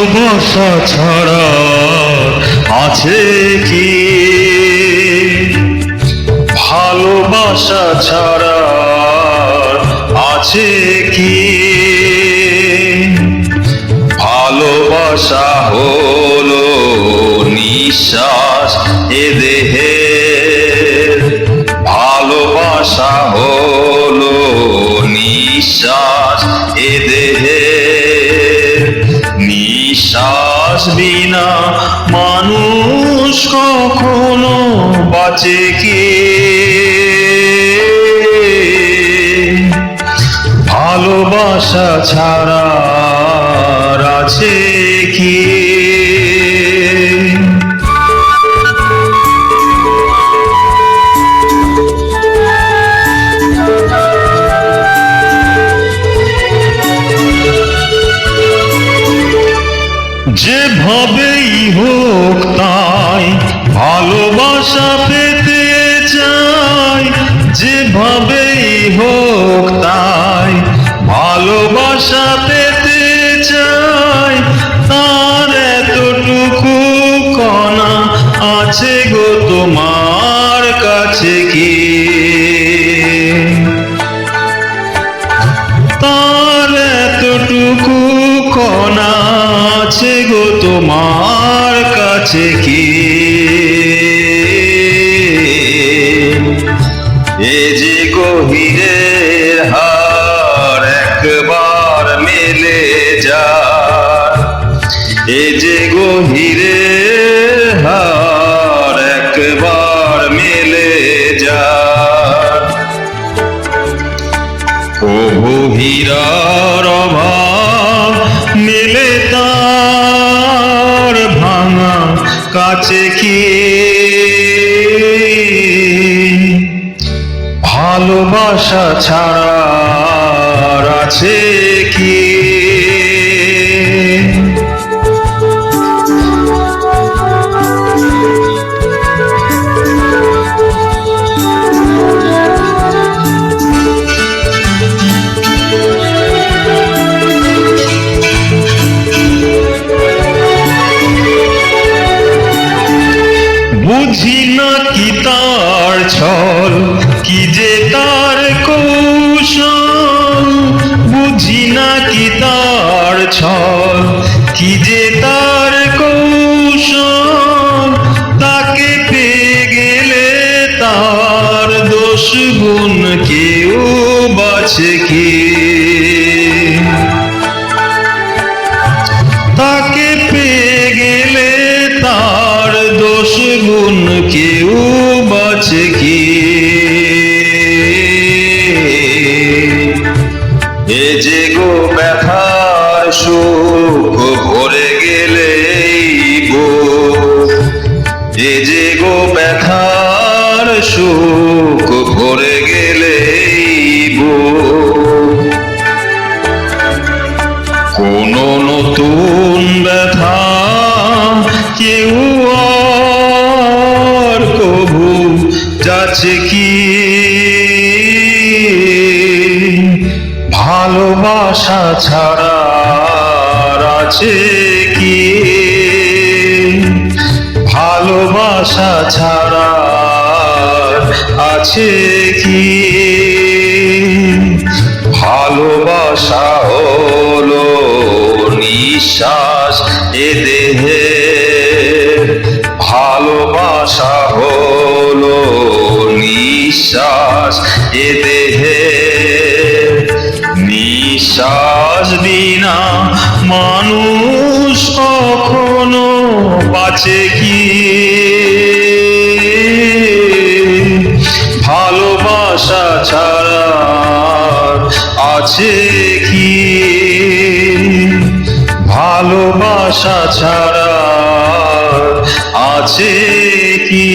ভালোবাসা ছাড়া আছে কি? ভালোবাসা ছাড়া আছে কি? ভালোবাসা হলো নিঃশ্বাস এ বিনা মানুষ কখনো বাঁচে কে? ভালোবাসা ছাড়া আছে যেভাবেই হোক তাই ভালোবাসা পেতে চাই, যেভাবেই হোক তাই ভালোবাসা পেতে চাই। তার এতটুকু কণা আছে গো তোমার কাছে কি? আছে গো তোমার কাছে কি? এ যে গভীরের হার একবার মেলে যা এ যে গভীরের হার একবার মেলে যা প্রভু হীরার অভাব মিলে কাছে কি ভালোবাসা ছাড়া আছে কি? কি যে সুখ ভরে গেলে এ যে গো ব্যথার সুখ ভরে গেলে গো। কোন নতুন ব্যথা কেউ আর কভু যাচ্ছে কি? ভালোবাসা ছাড়া আছে কি? ভালোবাসা ছাড়া আছে কি? ভালোবাসা হলো নিঃশ্বাস এ দেহে। ভালোবাসা হলো নিঃশ্বাস এ নিঃশ্বাস বিনা মানুষ কখনো বাঁচে কি? ভালোবাসা ছাড়া আছে কি? ভালোবাসা ছাড়া আছে কি?